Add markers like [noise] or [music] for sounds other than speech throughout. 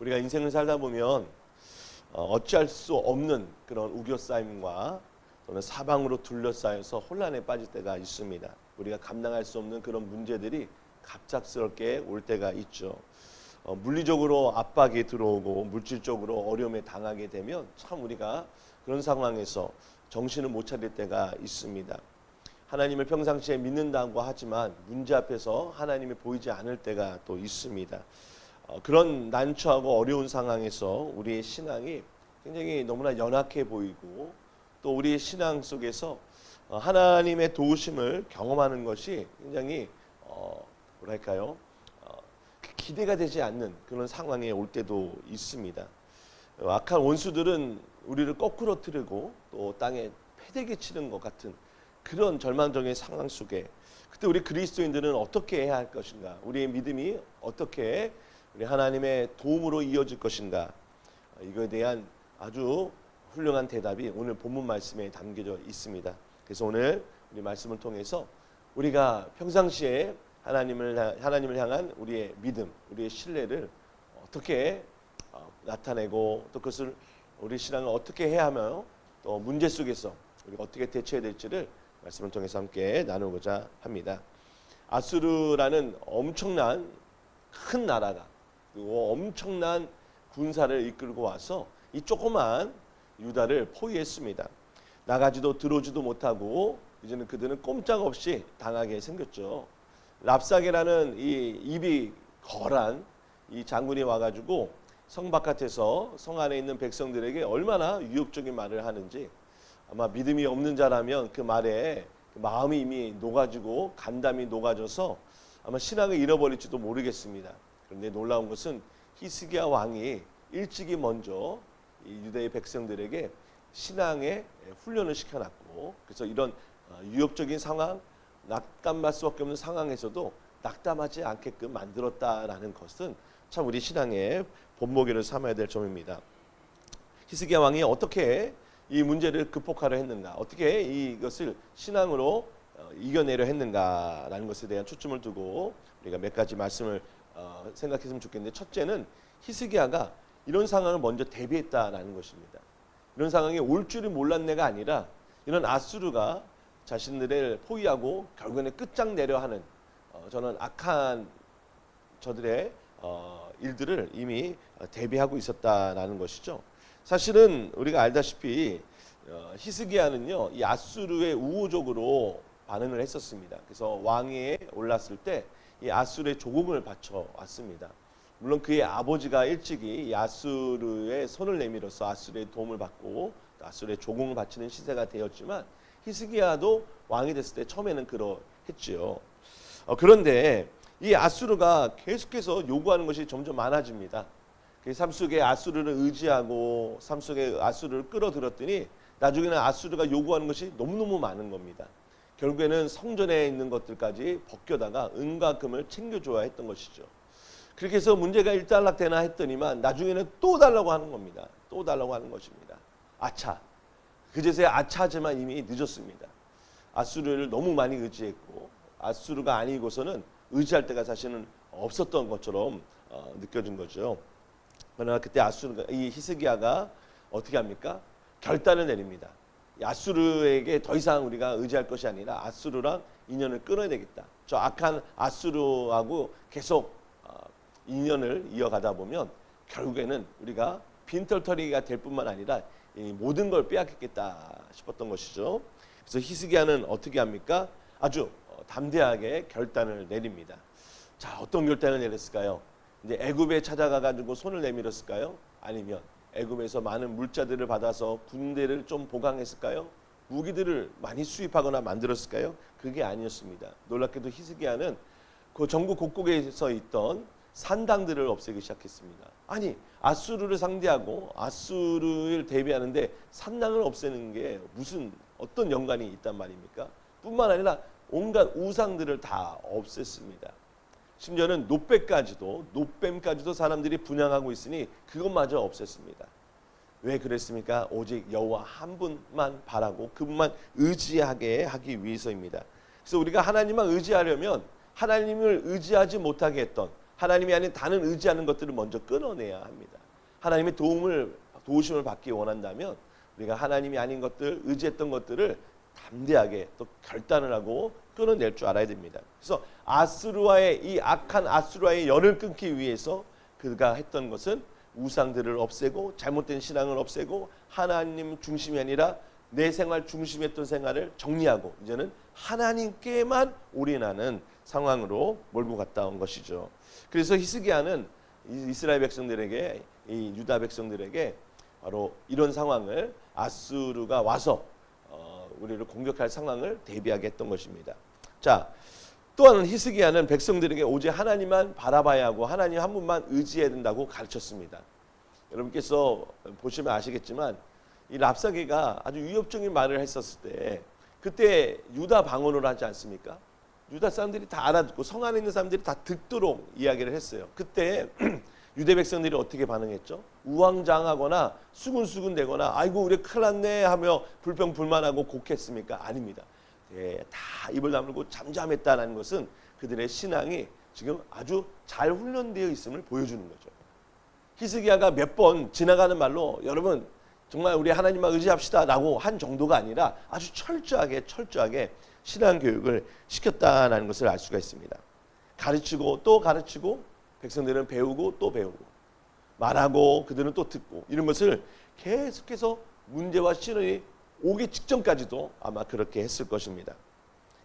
우리가 인생을 살다 보면 어, 어찌할 수 없는 그런 우겨 싸임과 또는 사방으로 둘러싸여서 혼란에 빠질 때가 있습니다. 우리가 감당할 수 없는 그런 문제들이 갑작스럽게 올 때가 있죠. 어, 물리적으로 압박이 들어오고 물질적으로 어려움에 당하게 되면 참 우리가 그런 상황에서 정신을 못 차릴 때가 있습니다. 하나님을 평상시에 믿는다고 하지만 문제 앞에서 하나님이 보이지 않을 때가 또 있습니다. 어, 그런 난처하고 어려운 상황에서 우리의 신앙이 굉장히 너무나 연약해 보이고 또 우리의 신앙 속에서 어, 하나님의 도우심을 경험하는 것이 굉장히 어, 뭐랄까요 어, 기대가 되지 않는 그런 상황에 올 때도 있습니다. 어, 악한 원수들은 우리를 거꾸로 틀고 또 땅에 패대기 치는 것 같은 그런 절망적인 상황 속에 그때 우리 그리스도인들은 어떻게 해야 할 것인가? 우리의 믿음이 어떻게 우리 하나님의 도움으로 이어질 것인가? 어, 이거에 대한 아주 훌륭한 대답이 오늘 본문 말씀에 담겨져 있습니다. 그래서 오늘 우리 말씀을 통해서 우리가 평상시에 하나님을 향- 하나님을 향한 우리의 믿음, 우리의 신뢰를 어떻게 어, 나타내고 또 그것을 우리 신앙을 어떻게 해야 하며 또 문제 속에서 우리가 어떻게 대처해야 될지를 말씀을 통해서 함께 나누고자 합니다. 아수르라는 엄청난 큰 나라가 그리고 엄청난 군사를 이끌고 와서 이 조그만 유다를 포위했습니다. 나가지도 들어오지도 못하고 이제는 그들은 꼼짝없이 당하게 생겼죠. 랍사게라는 이 입이 거란 이 장군이 와가지고 성 바깥에서 성 안에 있는 백성들에게 얼마나 유혹적인 말을 하는지 아마 믿음이 없는 자라면 그 말에 그 마음이 이미 녹아지고 간담이 녹아져서 아마 신앙을 잃어버릴지도 모르겠습니다. 그런데 놀라운 것은 히스기야 왕이 일찍이 먼저 이 유대의 백성들에게 신앙의 훈련을 시켜놨고 그래서 이런 어, 유혹적인 상황, 낙담할 수밖에 없는 상황에서도 낙담하지 않게끔 만들었다라는 것은 참 우리 신앙의 본보기를 삼아야 될 점입니다. 히스기야 왕이 어떻게 이 문제를 극복하려 했는가, 어떻게 이것을 신앙으로 어, 이겨내려 했는가라는 것에 대한 초점을 두고 우리가 몇 가지 말씀을 어, 생각했으면 좋겠는데 첫째는 히스기야가 이런 상황을 먼저 대비했다라는 것입니다. 이런 상황이 올 줄을 몰랐네가 아니라 이런 아수르가 자신들을 포위하고 결국에는 끝장내려 하는 어, 저는 악한 저들의 어, 일들을 이미 어, 대비하고 있었다라는 것이죠. 사실은 우리가 알다시피 어, 히스기야는요 이 아수르의 우호적으로 반응을 했었습니다. 그래서 왕위에 올랐을 때 이 아수르의 조공을 바쳐 왔습니다. 물론 그의 아버지가 일찍이 이 아수르의 손을 내밀어서 아수르의 도움을 받고 또 아수르의 조공을 바치는 시세가 되었지만 히스기야도 왕이 됐을 때 처음에는 그러했지요. 어, 그런데 이 아수르가 계속해서 요구하는 것이 점점 많아집니다. 그삶 속에 아수르를 의지하고 삶 속에 아수르를 끌어들였더니 나중에는 아수르가 요구하는 것이 너무너무 많은 겁니다. 결국에는 성전에 있는 것들까지 벗겨다가 은과 금을 챙겨줘야 했던 것이죠. 그렇게 해서 문제가 일단락되나 했더니만 나중에는 또 달라고 하는 겁니다. 또 달라고 하는 것입니다. 아차. 그제서야 아차하지만 이미 늦었습니다. 아수르를 너무 많이 의지했고 아수르가 아니고서는 의지할 때가 사실은 없었던 것처럼 어, 느껴진 거죠. 그러나 그때 아수르가 이 히스기야가 어떻게 합니까? 결단을 내립니다. 이 아수르에게 더 이상 우리가 의지할 것이 아니라 아수르랑 인연을 끊어야 되겠다. 저 악한 아수르하고 계속 어, 인연을 이어가다 보면 결국에는 우리가 빈털터리가 될 뿐만 아니라 이 모든 걸 빼앗겠다 싶었던 것이죠. 그래서 히스기야는 어떻게 합니까? 아주 어, 담대하게 결단을 내립니다. 자, 어떤 결단을 내렸을까요? 이제 애굽에 찾아가 가지고 손을 내밀었을까요? 아니면 애굽에서 많은 물자들을 받아서 군대를 좀 보강했을까요? 무기들을 많이 수입하거나 만들었을까요? 그게 아니었습니다. 놀랍게도 히스기야는 그 전국 곳곳에서 있던 산당들을 없애기 시작했습니다. 아니 아수르를 상대하고 아수르를 대비하는데 산당을 없애는 게 무슨 어떤 연관이 있단 말입니까? 뿐만 아니라 온갖 우상들을 다 없앴습니다. 심지어는 노뱀까지도 노뱀까지도 사람들이 분양하고 있으니 그것마저 없앴습니다. 왜 그랬습니까? 오직 여호와 한 분만 바라고 그분만 의지하게 하기 위해서입니다. 그래서 우리가 하나님만 의지하려면 하나님을 의지하지 못하게 했던 하나님이 아닌 다른 의지하는 것들을 먼저 끊어내야 합니다. 하나님의 도움을 도우심을 받기 원한다면 우리가 하나님이 아닌 것들 의지했던 것들을 담대하게 또 결단을 하고 끊어낼 줄 알아야 됩니다. 그래서 아스루와의 이 악한 아스루와의 열을 끊기 위해서 그가 했던 것은 우상들을 없애고 잘못된 신앙을 없애고 하나님 중심이 아니라 내 생활 중심했던 생활을 정리하고 이제는 하나님께만 올인하는 상황으로 몰고 갔다 온 것이죠. 그래서 히스기야는 이 이스라엘 백성들에게 이 유다 백성들에게 바로 이런 상황을 아스루가 와서 어, 우리를 공격할 상황을 대비하게 했던 것입니다. 자, 또한 히스기야는 백성들에게 오직 하나님만 바라봐야 하고 하나님 한 분만 의지해야 된다고 가르쳤습니다. 여러분께서 보시면 아시겠지만 이 랍사기가 아주 위협적인 말을 했었을 때 그때 유다 방언을 하지 않습니까? 유다 사람들이 다 알아듣고 성 안에 있는 사람들이 다 듣도록 이야기를 했어요. 그때 [clears throat] 유대 백성들이 어떻게 반응했죠? 우왕좌왕하거나 수군수군대거나 아이고 우리 큰일 났네 하며 불평불만하고 곡했습니까? 아닙니다. 예, 다 입을 다물고 잠잠했다는 것은 그들의 신앙이 지금 아주 잘 훈련되어 있음을 보여주는 거죠. 히스기야가 몇 번 지나가는 말로 여러분 정말 우리 하나님만 의지합시다라고 한 정도가 아니라 아주 철저하게 철저하게 신앙 교육을 시켰다는 것을 알 수가 있습니다. 가르치고 또 가르치고 백성들은 배우고 또 배우고 말하고 그들은 또 듣고 이런 것을 계속해서 문제와 시련이 오기 직전까지도 아마 그렇게 했을 것입니다.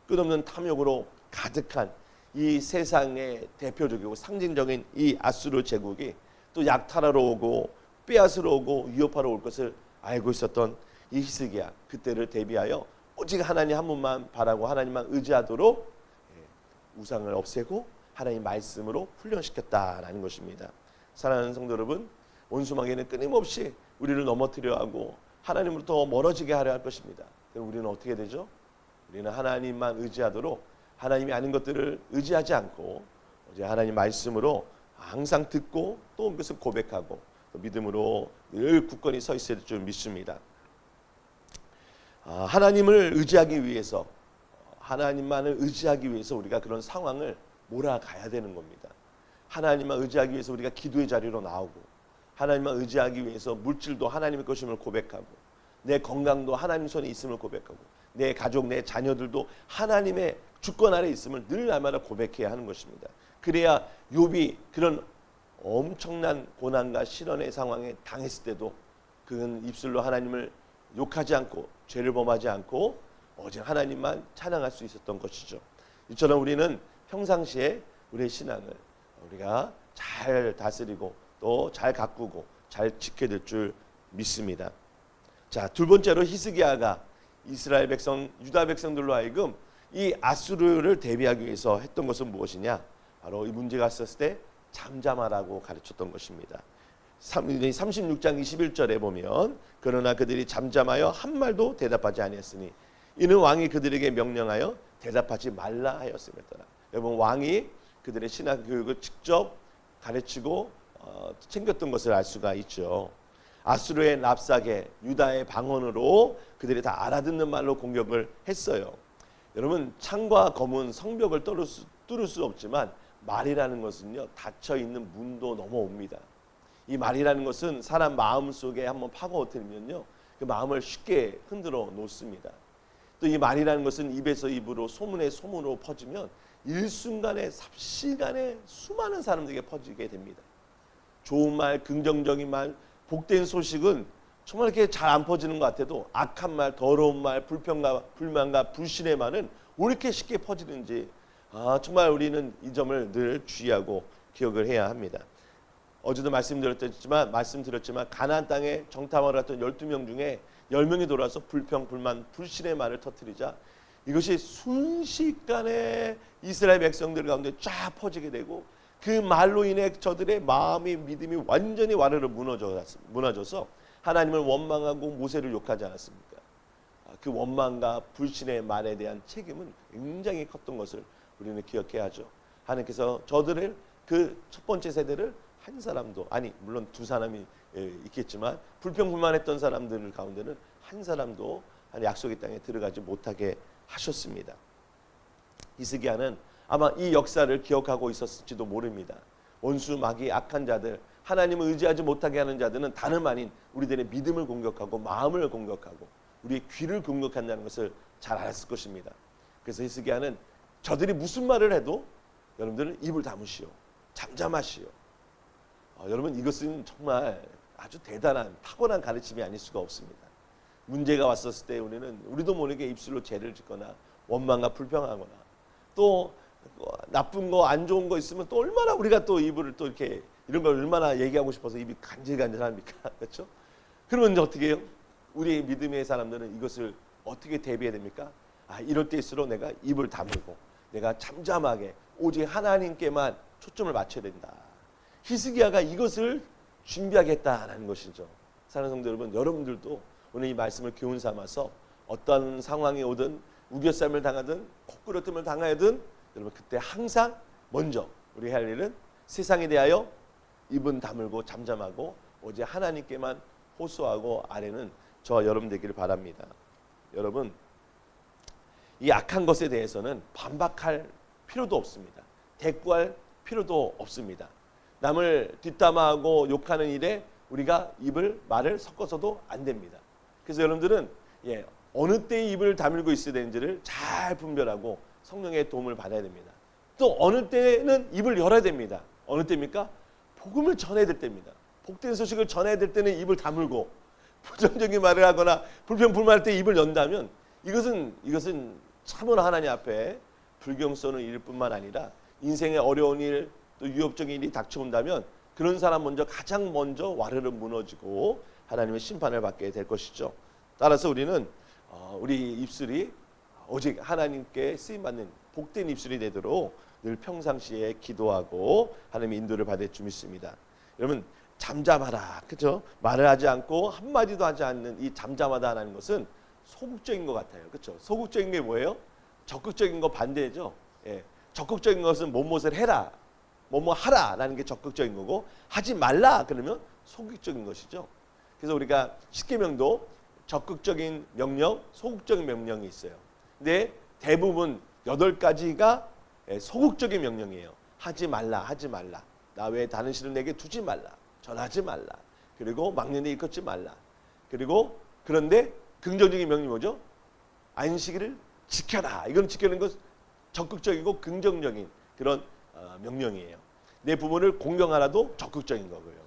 끝없는 탐욕으로 가득한 이 세상의 대표적이고 상징적인 이 아수르 제국이 또 약탈하러 오고 빼앗으러 오고 위협하러 올 것을 알고 있었던 이 히스기야 그때를 대비하여 오직 하나님 한 분만 바라고 하나님만 의지하도록 예, 우상을 없애고 하나님 말씀으로 훈련시켰다라는 것입니다. 사랑하는 성도 여러분, 원수마귀는 끊임없이 우리를 넘어뜨려 하고 하나님으로부터 멀어지게 하려 할 것입니다. 그럼 우리는 어떻게 되죠? 우리는 하나님만 의지하도록 하나님이 아닌 것들을 의지하지 않고 이제 하나님 말씀으로 항상 듣고 또 그것을 고백하고 또 믿음으로 늘 굳건히 서될줄 믿습니다. 아, 하나님을 의지하기 위해서 하나님만을 의지하기 위해서 우리가 그런 상황을 몰아가야 되는 겁니다. 하나님만 의지하기 위해서 우리가 기도의 자리로 나오고 하나님만 의지하기 위해서 물질도 하나님의 것임을 고백하고 내 건강도 하나님 손에 있음을 고백하고 내 가족 내 자녀들도 하나님의 주권 아래 있음을 늘 날마다 고백해야 하는 것입니다. 그래야 욥이 그런 엄청난 고난과 시련의 상황에 당했을 때도 그는 입술로 하나님을 욕하지 않고 죄를 범하지 않고 오직 하나님만 찬양할 수 있었던 것이죠. 이처럼 우리는 평상시에 우리의 신앙을 우리가 잘 다스리고 또 잘 가꾸고 잘 지켜야 될 줄 믿습니다. 자, 두 번째로 히스기야가 이스라엘 백성, 유다 백성들로 하여금 이 아수르를 대비하기 위해서 했던 것은 무엇이냐? 바로 이 문제가 있었을 때 잠잠하라고 가르쳤던 것입니다. 36장 21절에 보면 그러나 그들이 잠잠하여 한 말도 대답하지 아니했으니 이는 왕이 그들에게 명령하여 대답하지 말라 하였음이더라. 여러분 왕이 그들의 신학 교육을 직접 가르치고 어, 챙겼던 것을 알 수가 있죠. 아수르의 납사계, 유다의 방언으로 그들이 다 알아듣는 말로 공격을 했어요. 여러분 창과 검은 성벽을 뚫을 수, 뚫을 수 없지만 말이라는 것은요 닫혀 있는 문도 넘어옵니다. 이 말이라는 것은 사람 마음 속에 한번 파고들면요 그 마음을 쉽게 흔들어 놓습니다. 또 이 말이라는 것은 입에서 입으로 소문에 소문으로 퍼지면 일순간에 삽시간에 수많은 사람들에게 퍼지게 됩니다. 좋은 말, 긍정적인 말, 복된 소식은 정말 이렇게 잘 안 퍼지는 것 같아도 악한 말, 더러운 말, 불평과 불만과 불신의 말은 왜 이렇게 쉽게 퍼지는지 아, 정말 우리는 이 점을 늘 주의하고 기억을 해야 합니다. 어제도 말씀드렸지만 말씀드렸지만 가나안 땅에 정탐하러 갔던 12명 중에 10명이 돌아서 불평, 불만, 불신의 말을 터뜨리자 이것이 순식간에 이스라엘 백성들 가운데 쫙 퍼지게 되고 그 말로 인해 저들의 마음이 믿음이 완전히 와르르 무너져 무너져서 하나님을 원망하고 모세를 욕하지 않았습니까? 아, 그 원망과 불신의 말에 대한 책임은 굉장히 컸던 것을 우리는 기억해야 하죠. 하나님께서 저들을 그 첫 번째 세대를 한 사람도 아니 물론 두 사람이 예, 있겠지만 불평불만했던 사람들 가운데는 한 사람도 약속의 땅에 들어가지 못하게 하셨습니다. 히스기야는 아마 이 역사를 기억하고 있었을지도 모릅니다. 원수 마귀 악한 자들 하나님을 의지하지 못하게 하는 자들은 다름 아닌 우리들의 믿음을 공격하고 마음을 공격하고 우리의 귀를 공격한다는 것을 잘 알았을 것입니다. 그래서 히스기야는 저들이 무슨 말을 해도 여러분들은 입을 다무시오. 잠잠하시오. 어, 여러분 이것은 정말 아주 대단한 타고난 가르침이 아닐 수가 없습니다. 문제가 왔었을 때 우리는 우리도 모르게 입술로 죄를 짓거나 원망과 불평하거나 또 어, 나쁜 거 안 좋은 거 있으면 또 얼마나 우리가 또 입을 또 이렇게 이런 걸 얼마나 얘기하고 싶어서 입이 간질간질합니까? [laughs] 그렇죠? 그러면 이제 어떻게 해요? 우리 믿음의 사람들은 이것을 어떻게 대비해야 됩니까? 아, 이럴 때일수록 내가 입을 다물고 내가 잠잠하게 오직 하나님께만 초점을 맞춰야 된다. 히스기야가 이것을 준비하겠다라는 것이죠. 사랑하는 성도 여러분, 여러분들도 오늘 이 말씀을 교훈 삼아서 어떤 상황이 오든 우겨쌈을 당하든 코꾸러뜸을 당하든 여러분 그때 항상 먼저 우리 할 일은 세상에 대하여 입은 다물고 잠잠하고 오직 하나님께만 호소하고 아래는 저 여러분 되기를 바랍니다. 여러분 이 악한 것에 대해서는 반박할 필요도 없습니다. 대꾸할 필요도 없습니다. 남을 뒷담화하고 욕하는 일에 우리가 입을 말을 섞어서도 안 됩니다. 그래서 여러분들은 예, 어느 때 입을 다물고 있어야 되는지를 잘 분별하고 성령의 도움을 받아야 됩니다. 또 어느 때는 입을 열어야 됩니다. 어느 때입니까? 복음을 전해야 될 때입니다. 복된 소식을 전해야 될 때는 입을 다물고 부정적인 말을 하거나 불평 불만할 때 입을 연다면 이것은 이것은 참으로 하나님 앞에 불경선을 잃을 뿐만 아니라 인생의 어려운 일또 유혹적인 일이 닥쳐온다면 그런 사람 먼저 가장 먼저 와르르 무너지고 하나님의 심판을 받게 될 것이죠. 따라서 우리는 어, 우리 입술이 오직 하나님께 쓰임 받는 복된 입술이 되도록 늘 평상시에 기도하고 하나님의 인도를 받을 줄 믿습니다. 여러분 잠잠하라, 그죠? 말을 하지 않고 한 마디도 하지 않는 이 잠잠하다 라는 것은 소극적인 것 같아요, 그렇죠? 소극적인 게 뭐예요? 적극적인 거 반대죠. 예, 적극적인 것은 뭐뭇을 해라, 뭐뭐 하라라는 게 적극적인 거고 하지 말라 그러면 소극적인 것이죠. 그래서 우리가 십계명도 적극적인 명령, 소극적인 명령이 있어요. 근데 대부분 여덟 가지가 예, 소극적인 명령이에요. 하지 말라, 하지 말라. 나 외에 다른 신을 내게 두지 말라. 전하지 말라. 그리고 막년에 일컫지 말라. 그리고 그런데 긍정적인 명령이 뭐죠? 안식일을 지켜라. 이건 지키는 것 적극적이고 긍정적인 그런 어, 명령이에요. 내 부모를 공경하라도 적극적인 거고요.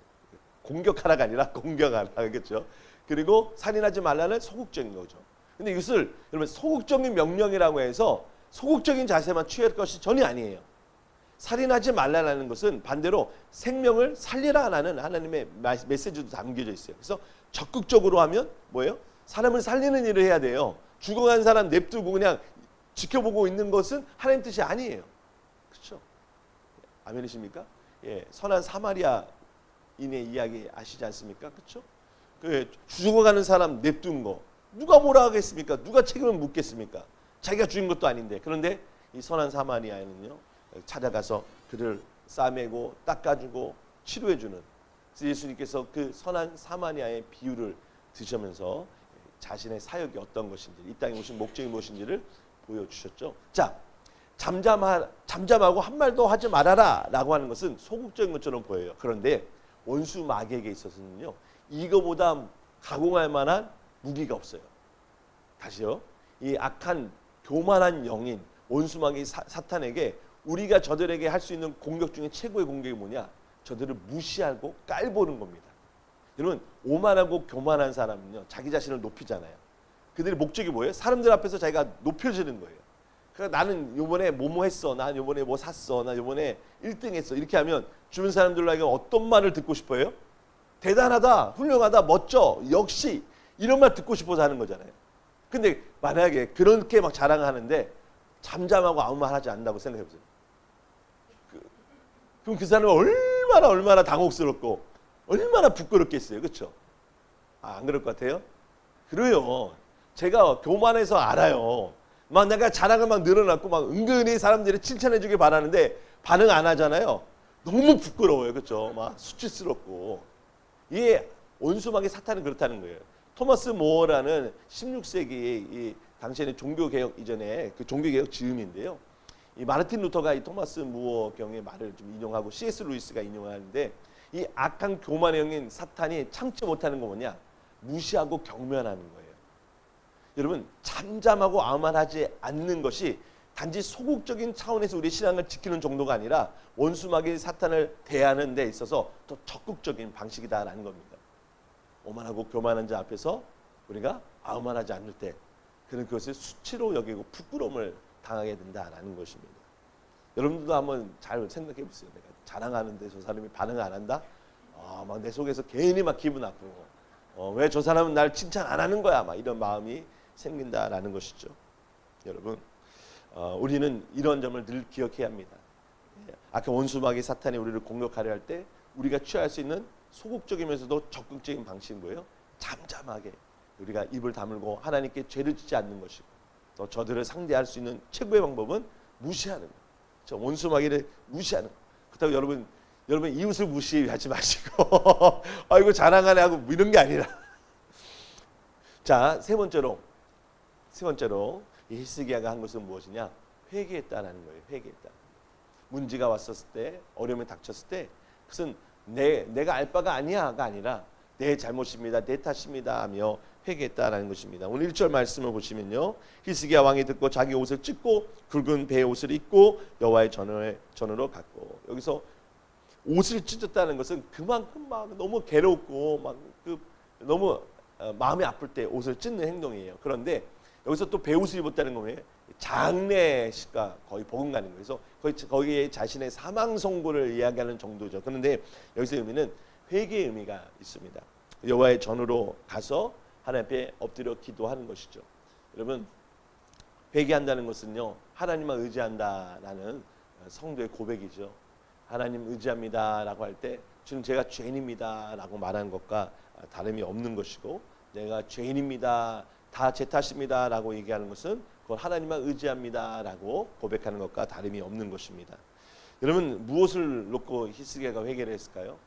공격하라가 아니라 [laughs] 공경하라 그렇죠. 그리고 살인하지 말라는 소극적인 거죠. 근데 이것을 여러분 소극적인 명령이라고 해서 소극적인 자세만 취할 것이 전혀 아니에요. 살인하지 말라는 것은 반대로 생명을 살리라라는 하나님의 메시지도 담겨져 있어요. 그래서 적극적으로 하면 뭐예요? 사람을 살리는 일을 해야 돼요. 죽어간 사람 냅두고 그냥 지켜보고 있는 것은 하나님 뜻이 아니에요. 그렇죠? 아멘이십니까? 예, 선한 사마리아 인의 이야기 아시지 않습니까? 그렇죠? 그 죽어가는 사람 냅둔 거 누가 뭐라 하겠습니까? 누가 책임을 묻겠습니까? 자기가 죽인 것도 아닌데 그런데 이 선한 사마리아인은요 찾아가서 그를 싸매고 닦아주고 치료해주는 예수님께서 그 선한 사마리아의 비유를 드시면서 자신의 사역이 어떤 것인지 이 땅에 오신 목적이 무엇인지를 보여주셨죠. 자 잠잠하, 잠잠하고 한 말도 하지 말아라 라고 하는 것은 소극적인 것처럼 보여요. 그런데 원수 마귀에게 있어서는요 이거보다 가공할 만한 무기가 없어요. 다시요. 이 악한 교만한 영인 원수 마귀 사, 사탄에게 우리가 저들에게 할 수 있는 공격 중에 최고의 공격이 뭐냐? 저들을 무시하고 깔보는 겁니다. 여러분 오만하고 교만한 사람은요 자기 자신을 높이잖아요. 그들의 목적이 뭐예요? 사람들 앞에서 자기가 높여지는 거예요. 그러니까 나는 요번에 뭐뭐 했어. 난 요번에 뭐 샀어. 나 요번에 1등 했어. 이렇게 하면 주변 사람들에게 어떤 말을 듣고 싶어요? 대단하다, 훌륭하다, 멋져, 역시 이런 말 듣고 싶어서 하는 거잖아요. 근데 만약에 그렇게 막 자랑하는데 잠잠하고 아무 말 하지 않는다고 생각해 보세요. 그, 그럼 그 사람은 얼마나 얼마나 당혹스럽고 얼마나 부끄럽겠어요. 그렇죠? 아, 안 그럴 것 같아요? 그래요. 제가 교만해서 알아요. 막 내가 자랑을 막 늘어났고 막 은근히 사람들이 칭찬해 주길 바라는데 반응 안 하잖아요. 너무 부끄러워요. 그렇죠? 막 수치스럽고. 이게 원수막이 사탄은 그렇다는 거예요. 토마스 모어라는 16세기의 이 당시에는 종교 개혁 이전에 그 종교 개혁 즈음인데요. 이 마르틴 루터가 이 토마스 무어 경의 말을 좀 인용하고 C.S. 루이스가 인용하는데 이 악한 교만의 영인 사탄이 참지 못하는 거 뭐냐? 무시하고 경멸하는 거예요. 여러분 잠잠하고 아무 말 하지 않는 것이 단지 소극적인 차원에서 우리 신앙을 지키는 정도가 아니라 원수마귀 사탄을 대하는 데 있어서 더 적극적인 방식이다라는 겁니다. 오만하고 교만한 자 앞에서 우리가 아무 말 하지 않을 때 그는 그것을 수치로 여기고 부끄러움을 당하게 된다라는 것입니다. 여러분들도 한번 잘 생각해 보세요. 내가 자랑하는데 저 사람이 반응 안 한다? 아, 막 내 속에서 괜히 막 기분 나쁘고 어, 왜 저 사람은 날 칭찬 안 하는 거야? 막 이런 마음이 생긴다라는 것이죠. 여러분, 어, 우리는 이런 점을 늘 기억해야 합니다. 예, 아까 원수마귀 사탄이 우리를 공격하려 할 때 우리가 취할 수 있는 소극적이면서도 적극적인 방식은 뭐예요? 잠잠하게 우리가 입을 다물고 하나님께 죄를 짓지 않는 것이고 또 저들을 상대할 수 있는 최고의 방법은 무시하는 거. 저 원수마귀를 무시하는 거. 그렇다고 여러분 여러분 이웃을 무시하지 [laughs] 마시고 아이고 자랑하네 하고 뭐 이런 게 아니라 자 세 번째로 세 번째로 이 히스기야가 한 것은 무엇이냐? 회개했다라는 거예요 회개했다 문제가 왔었을 때 어려움이 닥쳤을 때 그것은 내 내가 알 바가 아니야가 아니라 내 잘못입니다 내 탓입니다 하며 회개했다라는 것입니다. 오늘 1절 말씀을 보시면요. 히스기야 왕이 듣고 자기 옷을 찢고 굵은 배의 옷을 입고 여호와의 전을 전으로 갔고 여기서 옷을 찢었다는 것은 그만큼 막 너무 괴롭고 막 그 너무 어, 마음이 아플 때 옷을 찢는 행동이에요. 그런데 여기서 또 배옷을 입었다는 거예요. 장례식과 거의 버금가는 거예요. 그래서 거기에 자신의 사망 선고를 이야기하는 정도죠. 그런데 여기서 의미는 회개의 의미가 있습니다. 여호와의 전으로 가서 하나님 앞에 엎드려 기도하는 것이죠. 여러분 회개한다는 것은요 하나님만 의지한다라는 성도의 고백이죠. 하나님 의지합니다라고 할 때 지금 제가 죄인입니다라고 말하는 것과 다름이 없는 것이고 내가 죄인입니다 다 제 탓입니다 라고 얘기하는 것은 그걸 하나님만 의지합니다 라고 고백하는 것과 다름이 없는 것입니다. 여러분 무엇을 놓고 히스기야가 회개를 했을까요?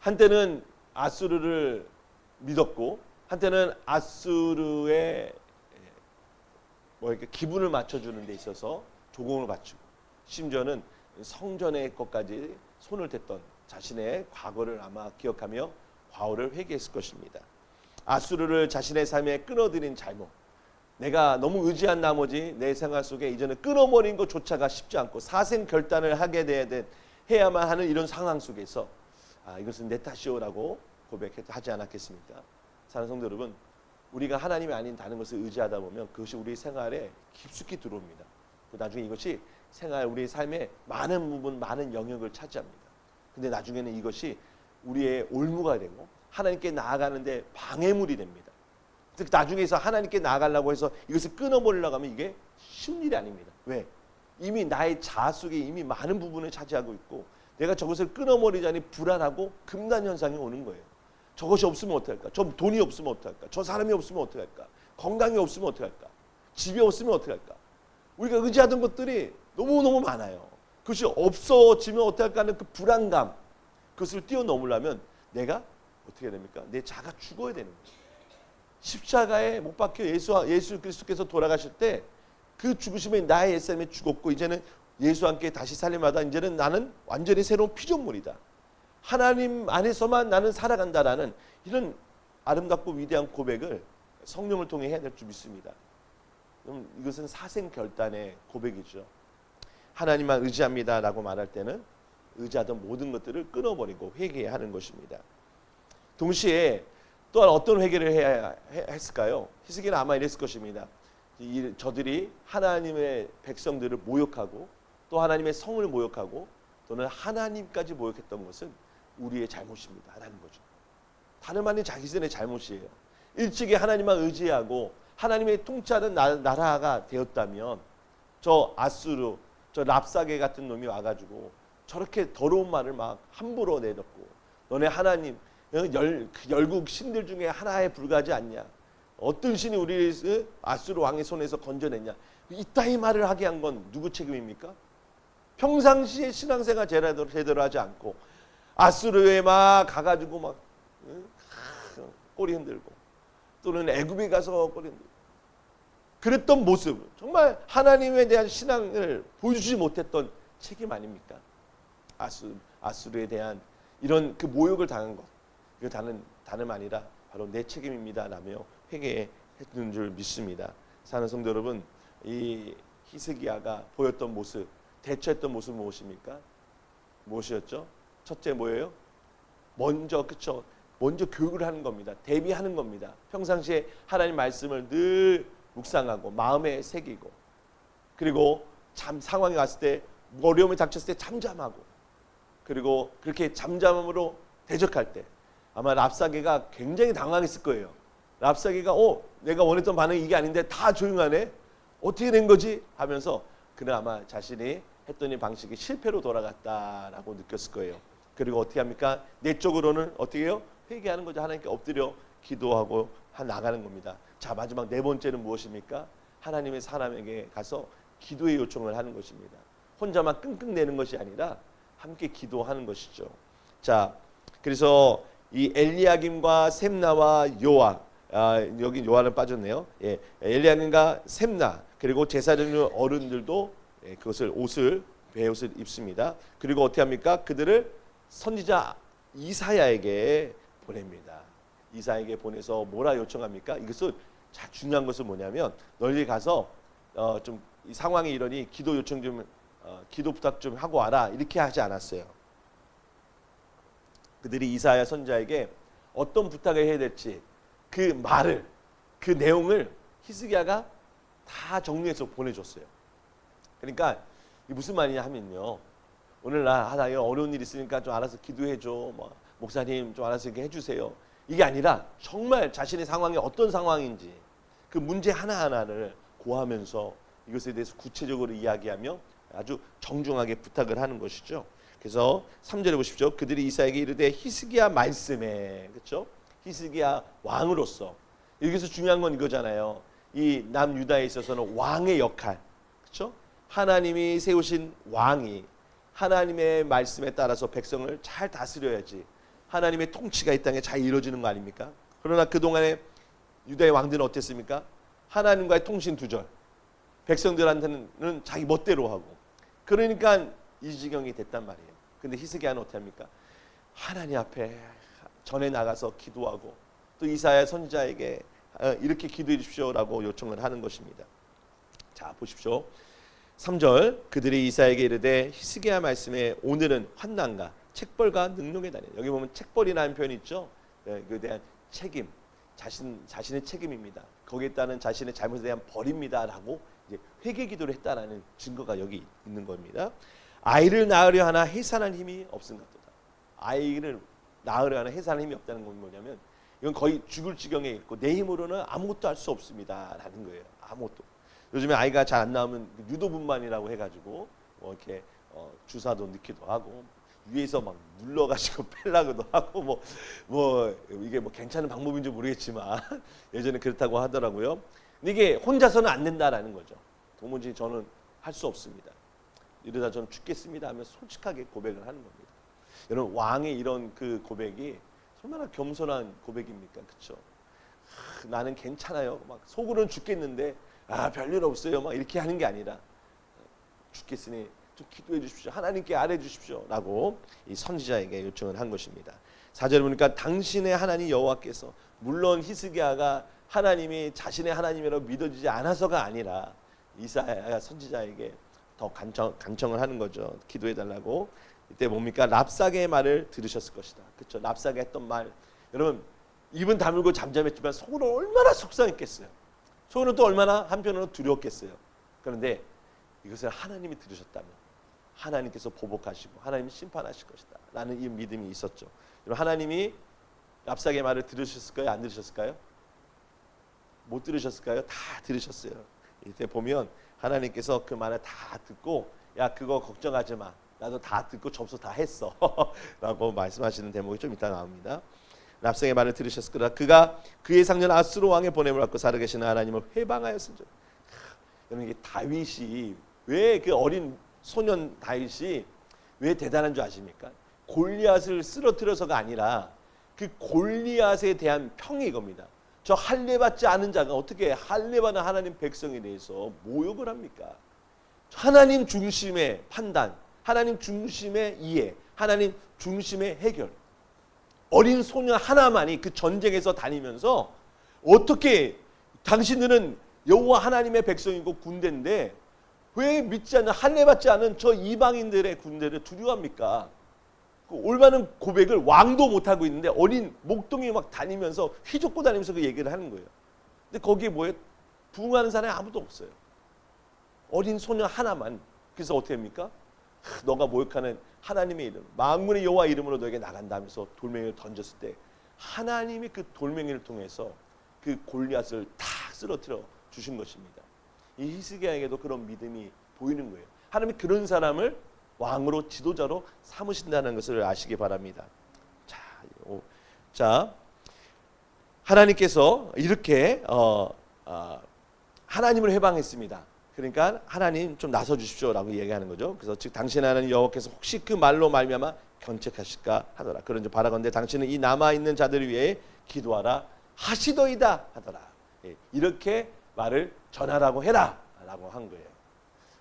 한때는 아수르를 믿었고 한때는 아수르의 뭐 이렇게 기분을 맞춰주는 데 있어서 조공을 바치고 심지어는 성전의 것까지 손을 댔던 자신의 과거를 아마 기억하며 과오를 회개했을 것입니다. 아수르를 자신의 삶에 끊어들인 잘못. 내가 너무 의지한 나머지 내 생활 속에 이제는 끊어버린 것조차가 쉽지 않고 사생 결단을 하게 돼야 된 해야만 하는 이런 상황 속에서 아 이것은 내 탓이오라고 고백하지 않았겠습니까? 사는 성도 여러분, 우리가 하나님이 아닌 다른 것을 의지하다 보면 그것이 우리 생활에 깊숙이 들어옵니다. 나중에 이것이 생활 우리의 삶에 많은 부분 많은 영역을 차지합니다. 근데 나중에는 이것이 우리의 올무가 되고 하나님께 나아가는데 방해물이 됩니다. 즉 나중에서 하나님께 나아가려고 해서 이것을 끊어버리려고 하면 이게 쉬운 일이 아닙니다. 왜? 이미 나의 자아 속에 이미 많은 부분을 차지하고 있고 내가 저것을 끊어버리자니 불안하고 금단 현상이 오는 거예요. 저것이 없으면 어떡할까? 저 돈이 없으면 어떡할까? 저 사람이 없으면 어떡할까? 건강이 없으면 어떡할까? 집이 없으면 어떡할까? 우리가 의지하던 것들이 너무너무 많아요. 그것이 없어지면 어떡할까 하는 그 불안감, 그것을 뛰어넘으려면 내가 어떻게 됩니까? 내 자가 죽어야 되는 거예요. 십자가에 못 박혀 예수, 예수 그리스도께서 돌아가실 때 그 죽으심에 나의 옛사람이 죽었고 이제는 예수와 함께 다시 살림하다 이제는 나는 완전히 새로운 피조물이다. 하나님 안에서만 나는 살아간다라는 이런 아름답고 위대한 고백을 성령을 통해 해야 될 줄 믿습니다. 그럼 이것은 사생 결단의 고백이죠. 하나님만 의지합니다라고 말할 때는 의지하던 모든 것들을 끊어버리고 회개해야 하는 것입니다. 동시에 또한 어떤 회개를 해야 했을까요? 히스기는 아마 이랬을 것입니다. 이, 저들이 하나님의 백성들을 모욕하고 또 하나님의 성을 모욕하고 또는 하나님까지 모욕했던 것은 우리의 잘못입니다 라는 거죠. 다름 아닌 자기 전의 잘못이에요. 일찍이 하나님만 의지하고 하나님의 통치하는 나 라가 되었다면 저 아수르, 저 랍사게 같은 놈이 와가지고 저렇게 더러운 말을 막 함부로 내놓고 너네 하나님 열, 그 열국 신들 중에 하나에 불과하지 않냐? 어떤 신이 우리 아수르 왕의 손에서 건져냈냐? 이따위 말을 하게 한 건 누구 책임입니까? 평상시에 신앙생활 제대로, 제대로 하지 않고 아수르에 막 가가지고 막 꼬리 흔들고 또는 애굽에 가서 꼬리 흔들고 그랬던 모습, 정말 하나님에 대한 신앙을 보여주지 못했던 책임 아닙니까? 아수 아수르에 대한 이런 그 모욕을 당한 것, 이거 다른 다름 아니라 바로 내 책임입니다라며 회개했는 줄 믿습니다. 사는 성도 여러분, 이 히스기야가 보였던 모습, 대처했던 모습 무엇입니까? 무엇이었죠? 첫째 뭐예요? 먼저 그쵸? 먼저 교육을 하는 겁니다. 대비하는 겁니다. 평상시에 하나님 말씀을 늘 묵상하고 마음에 새기고 그리고 참 상황이 왔을 때 어려움이 닥쳤을 때 잠잠하고 그리고 그렇게 잠잠함으로 대적할 때 아마 랍사게가 굉장히 당황했을 거예요. 랍사게가 어 내가 원했던 반응이 이게 아닌데 다 조용하네 어떻게 된 거지 하면서 그는 아마 자신이 이 방식이 실패로 돌아갔다라고 느꼈을 거예요. 그리고 어떻게 합니까? 내적으로는 어떻게 해요? 회개하는 거죠. 하나님께 엎드려 기도하고 하- 나가는 겁니다. 자 마지막 네 번째는 무엇입니까? 하나님의 사람에게 가서 기도의 요청을 하는 것입니다. 혼자만 끙끙대는 것이 아니라 함께 기도하는 것이죠. 자 그래서 이 엘리야김과 셈나와 요아 아, 여기 요한은 빠졌네요. 예, 엘리야김과 셈나 그리고 제사장 어른들도 예, 그것을 옷을 배옷을 입습니다. 그리고 어떻게 합니까? 그들을 선지자 이사야에게 보냅니다. 이사야에게 보내서 뭐라 요청합니까? 이것은 자 중요한 것은 뭐냐면 너희 가서 어, 좀이 상황이 이러니 기도 요청 좀 어, 기도 부탁 좀 하고 와라 이렇게 하지 않았어요. 그들이 이사야 선자에게 어떤 부탁을 해야 될지 그 말을 그 내용을 히스기야가 다 정리해서 보내줬어요. 그러니까 무슨 말이냐 하면요. 오늘날 하나 이 어려운 일 있으니까 좀 알아서 기도해 줘. 뭐 목사님 좀 알아서 이렇게 해 주세요. 이게 아니라 정말 자신의 상황이 어떤 상황인지 그 문제 하나 하나를 고하면서 이것에 대해서 구체적으로 이야기하며 아주 정중하게 부탁을 하는 것이죠. 그래서 3절에 보십시오. 그들이 이사에게 이르되 히스기야 말씀에 그렇죠? 히스기야 왕으로서 여기서 중요한 건 이거잖아요. 이 남유다에 있어서는 왕의 역할 그렇죠? 하나님이 세우신 왕이 하나님의 말씀에 따라서 백성을 잘 다스려야지 하나님의 통치가 이 땅에 잘 이루어지는 거 아닙니까? 그러나 그동안에 유다의 왕들은 어땠습니까? 하나님과의 통신 두절 백성들한테는 자기 멋대로 하고 그러니까 이 지경이 됐단 말이에요. 근데 히스기야는 어떻게 합니까? 하나님 앞에 전에 나가서 기도하고 또 이사야 선지자에게 어, 이렇게 기도해 주십시오라고 요청을 하는 것입니다. 자 보십시오. 3절 그들이 이사에게 이르되 히스기야 말씀에 오늘은 환난과 책벌과 능력의 달이 여기 보면 책벌이라는 표현이 있죠. 네, 그에 대한 책임 자신 자신의 책임입니다. 거기에 따른 자신의 잘못에 대한 벌입니다라고 이제 회개 기도를 했다라는 증거가 여기 있는 겁니다. 아이를 낳으려 하나 해산할 힘이 없은 것도다. 아이를 낳으려 하나 해산할 힘이 없다는 건 뭐냐면 이건 거의 죽을 지경에 있고 내 힘으로는 아무것도 할 수 없습니다라는 거예요. 아무것도. 요즘에 아이가 잘 안 나오면 유도분만이라고 해가지고 뭐 이렇게 어, 주사도 넣기도 하고 위에서 막 눌러가지고 [laughs] 펠라고도 하고 뭐 뭐 이게 뭐 괜찮은 방법인지 모르겠지만 [laughs] 예전에 그렇다고 하더라고요. 근데 이게 혼자서는 안 된다라는 거죠. 도무지 저는 할 수 없습니다. 이러다 저는 죽겠습니다 하면 솔직하게 고백을 하는 겁니다. 여러분 왕의 이런 그 고백이 얼마나 겸손한 고백입니까? 그렇죠? 나는 괜찮아요. 막 속으로는 죽겠는데 아 별일 없어요. 막 이렇게 하는 게 아니라 죽겠으니 좀 기도해 주십시오. 하나님께 아뢰 주십시오라고 이 선지자에게 요청을 한 것입니다. 사절 보니까 당신의 하나님 여호와께서 물론 히스기야가 하나님이 자신의 하나님이라고 믿어지지 않아서가 아니라 이사야 선지자에게 더 간청, 간청을 하는 거죠. 기도해 달라고. 이때 뭡니까? 랍사게의 말을 들으셨을 것이다. 그렇죠? 랍사게 했던 말. 여러분 입은 다물고 잠잠했지만 속으로 얼마나 속상했겠어요. 속으로 또 얼마나 한편으로 두려웠겠어요. 그런데 이것을 하나님이 들으셨다면 하나님께서 보복하시고 하나님이 심판하실 것이다. 라는 이 믿음이 있었죠. 여러분 하나님이 랍사게 말을 들으셨을까요? 안 들으셨을까요? 못 들으셨을까요? 다 들으셨어요. 이때 보면 하나님께서 그 말을 다 듣고 야 그거 걱정하지 마. 나도 다 듣고 접수 다 했어. [laughs] 라고 말씀하시는 대목이 좀 이따 나옵니다. 랍상의 말을 들으셨을 거라 그가 그의 상년 아수르 왕의 보냄을 받고 살아계시는 하나님을 회방하였은즉 여러분 이게 다윗이 왜 그 어린 소년 다윗이 왜 대단한 줄 아십니까? 골리앗을 쓰러뜨려서가 아니라 그 골리앗에 대한 평이 이겁니다. 저 할례 받지 않은 자가 어떻게 할례 받는 하나님 백성에 대해서 모욕을 합니까? 하나님 중심의 판단, 하나님 중심의 이해, 하나님 중심의 해결. 어린 소녀 하나만이 그 전쟁에서 다니면서 어떻게 당신들은 여호와 하나님의 백성이고 군대인데 왜 믿지 않는 할례 받지 않은 저 이방인들의 군대를 두려워합니까? 그 올바른 고백을 왕도 못 하고 있는데 어린 목동이 막 다니면서 휘젓고 다니면서 그 얘기를 하는 거예요. 근데 거기에 뭐에 부응하는 사람이 아무도 없어요. 어린 소녀 하나만. 그래서 어떻게 합니까? 하, 너가 모욕하는 하나님의 이름, 만군의 여호와 이름으로 너에게 나간다 하면서 돌멩이를 던졌을 때 하나님이 그 돌멩이를 통해서 그 골리앗을 다 쓰러뜨려 주신 것입니다. 이 히스기야에게도 그런 믿음이 보이는 거예요. 하나님이 그런 사람을 왕으로 지도자로 삼으신다는 것을 아시기 바랍니다. 자, 요- 자 하나님께서 이렇게 어, 어, 하나님을 해방했습니다. 그러니까 하나님 좀 나서 주십시오라고 얘기하는 거죠. 그래서 즉 당신 하나님 여호와께서 혹시 그 말로 말미암아 견책하실까 하더라. 그런 줄 바라건대 당신은 이 남아 있는 자들을 위해 기도하라 하시더이다 하더라. 예, 이렇게 말을 전하라고 해라라고 한 거예요.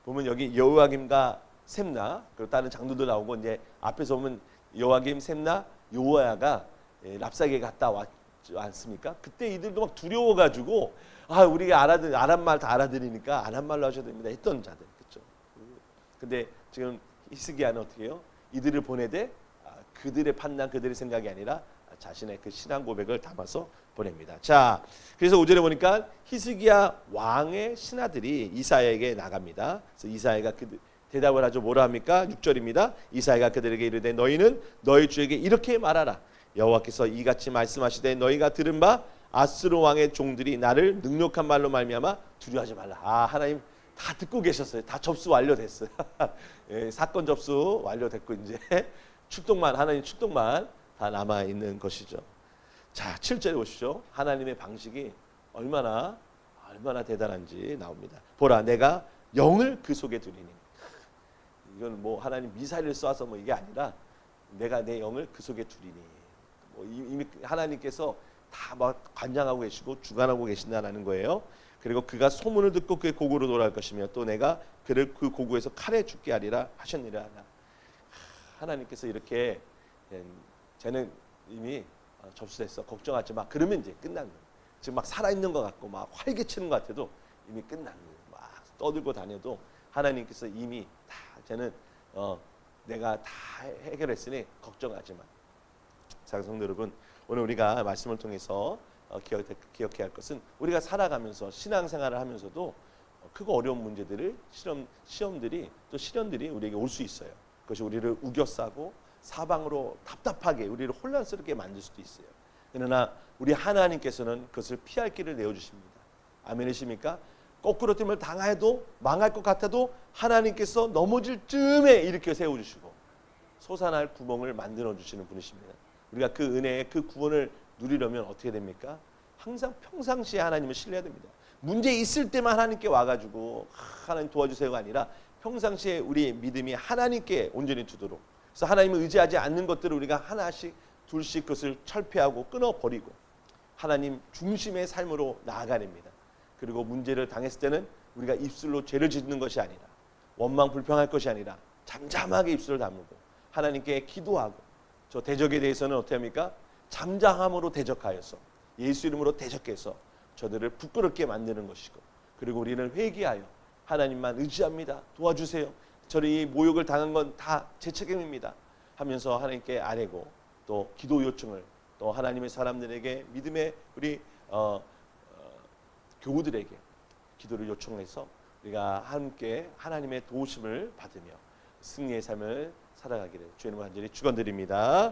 보면 여기 여호와김과 셈나 그리고 다른 장로들 나오고 이제 앞에서 보면 여호와김, 셈나, 요아야가 예, 랍사게 갔다 왔지 않습니까? 그때 이들도 막 두려워 가지고 아 우리가 알아들 아랍 말 다 알아들으니까 아랍 말로 하셔야 됩니다 했던 자들 그렇죠. 근데 지금 히스기야는 어떻게 해요? 이들을 보내되 아, 그들의 판단, 그들의 생각이 아니라 자신의 그 신앙 고백을 담아서 보냅니다. 자, 그래서 오절에 보니까 히스기야 왕의 신하들이 이사야에게 나갑니다. 그래서 이사야가 그 대답을 하죠. 뭐라 합니까? 6절입니다. 이사야가 그들에게 이르되 너희는 너희 주에게 이렇게 말하라. 여호와께서 이같이 말씀하시되 너희가 들은 바 아스로 왕의 종들이 나를 능력한 말로 말미암아 두려워하지 말라. 아 하나님 다 듣고 계셨어요. 다 접수 완료됐어요. [laughs] 예, 사건 접수 완료됐고 이제 [laughs] 출동만 하나님 출동만 다 남아 있는 것이죠. 자, 7절에 보시죠. 하나님의 방식이 얼마나 얼마나 대단한지 나옵니다. 보라, 내가 영을 그 속에 두리니. 이건 뭐 하나님 미사일을 쏴서 뭐 이게 아니라 내가 내 영을 그 속에 두리니. 뭐 이미 하나님께서 다 막 관장하고 계시고 주관하고 계신다라는 거예요. 그리고 그가 소문을 듣고 그의 고구로 돌아갈 것이며 또 내가 그를 그 고구에서 칼에 죽게 하리라 하셨느라 하나. 하나님께서 이렇게 예, 쟤는 이미 어, 접수됐어 걱정하지 마 그러면 이제 끝난 거예요 지금 막 살아있는 것 같고 막 활개치는 것 같아도 이미 끝난 거예요 막 떠들고 다녀도 하나님께서 이미 다 쟤는 어, 내가 다 해결했으니 걱정하지 마 사랑성도 여러분 오늘 우리가 말씀을 통해서 어, 기억, 기억해야 할 것은 우리가 살아가면서 신앙생활을 하면서도 어, 크고 어려운 문제들을 시험 시험들이 또 시련들이 우리에게 올 수 있어요. 그것이 우리를 우겨싸고 사방으로 답답하게 우리를 혼란스럽게 만들 수도 있어요. 그러나 우리 하나님께서는 그것을 피할 길을 내어 주십니다. 아멘이십니까? 거꾸로 뜸을 당해도 망할 것 같아도 하나님께서 넘어질 쯤에 일으켜 세워 주시고 솟아날 구멍을 만들어 주시는 분이십니다. 우리가 그 은혜의 그 구원을 누리려면 어떻게 됩니까? 항상 평상시에 하나님을 신뢰해야 됩니다. 문제 있을 때만 하나님께 와가지고 하, 하나님 도와주세요가 아니라 평상시에 우리 믿음이 하나님께 온전히 두도록 그래서 하나님을 의지하지 않는 것들을 우리가 하나씩 둘씩 그것을 철폐하고 끊어버리고 하나님 중심의 삶으로 나아가냅니다. 그리고 문제를 당했을 때는 우리가 입술로 죄를 짓는 것이 아니라 원망 불평할 것이 아니라 잠잠하게 입술을 다물고 하나님께 기도하고 저 대적에 대해서는 어떻게 합니까? 잠잠함으로 대적하여서 예수 이름으로 대적해서 저들을 부끄럽게 만드는 것이고 그리고 우리는 회개하여 하나님만 의지합니다. 도와주세요. 이 모욕을 당한 건 다 제 책임입니다. 하면서 하나님께 아뢰고 또 기도 요청을 또 하나님의 사람들에게 믿음의 우리 어, 어, 교우들에게 기도를 요청해서 우리가 함께 하나님의 도우심을 받으며 승리의 삶을 살아가기를 주님을 간절히 축원드립니다.